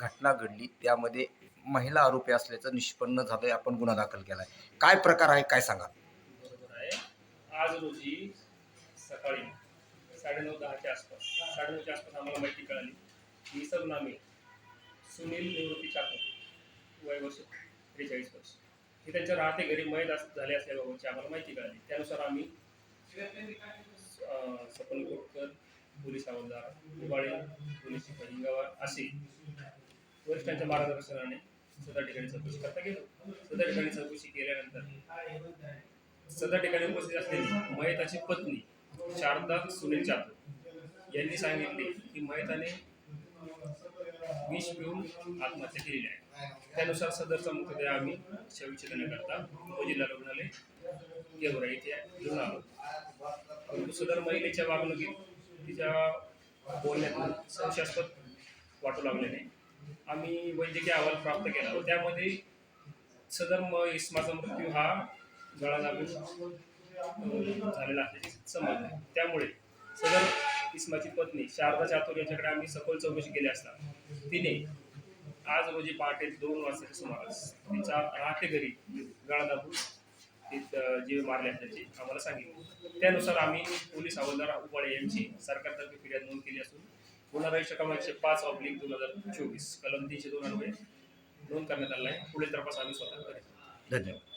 घटना घडली त्यामध्ये महिला आरोपी असल्याचं निष्पन्न झालंय आपण गुन्हा दाखल केलाय. काय प्रकार आहे काय सांगा बरोबर आहे. आज रोजी सकाळी साडेनऊ दहाच्या आसपास साडेनऊच्या आसपास आम्हाला माहिती कळाली की सरनामे सुनील निवृत्ती चाकूर वय वर्ष त्रेचाळीस वर्ष. हे त्यांच्या राहते घरी मयत अस- झाले असल्याबाबतची आम्हाला माहिती कळाली. त्यानुसार आम्ही सपन कोटकर पोलीस हवालदार उबाळे पोलीस शिपाई असे वरिष्ठांच्या मार्गदर्शनाने सदर ठिकाणी चौकशी करता गेलो सदर ठिकाणी चौकशी केल्यानंतर सदर ठिकाणी उपस्थित असलेली मयताची पत्नी शारदा सुनील जाधव यांनी सांगितले की मयताने विष पिऊन आत्महत्या केलेली आहे. त्यानुसार सदरचा मृतदेह आम्ही शवविच्छेदनाकरता उपजिल्हा रुग्णालय गेवरा येथे घेऊन आलो. परंतु सदर महिलेच्या वागणुकीत तिच्या बोलण्यातून संशयास्पद वाटू लागल्याने आम्ही वैद्यकीय अहवाल प्राप्त केला. व त्यामध्ये सदर म इस्माचा मृत्यू हा गळा लागून झालेला असल्याचे समजले त्यामुळे सदर इस्माची पत्नी शारदा चातुर यांच्याकडे आम्ही सखोल चौकशी केली असता तिने आज रोजी पहाटे दोन वाजताच्या सुमारास तिचा राहते घरी गळा दाबून जीव मारले असल्याचे आम्हाला सांगितले. त्यानुसार आम्ही पोलीस हवालदार उपाळे यांची सरकारतर्फे फिर्याद नोंद केली असून गुन्हा रजिस्टर क्रमांक एकशे पाच ऑब्लिक दोन हजार चोवीस कलम तीनशे दोन अन्वये. नोंद करण्यात आला आहे. पुढील तपास आम्ही स्वतः करेल धन्यवाद.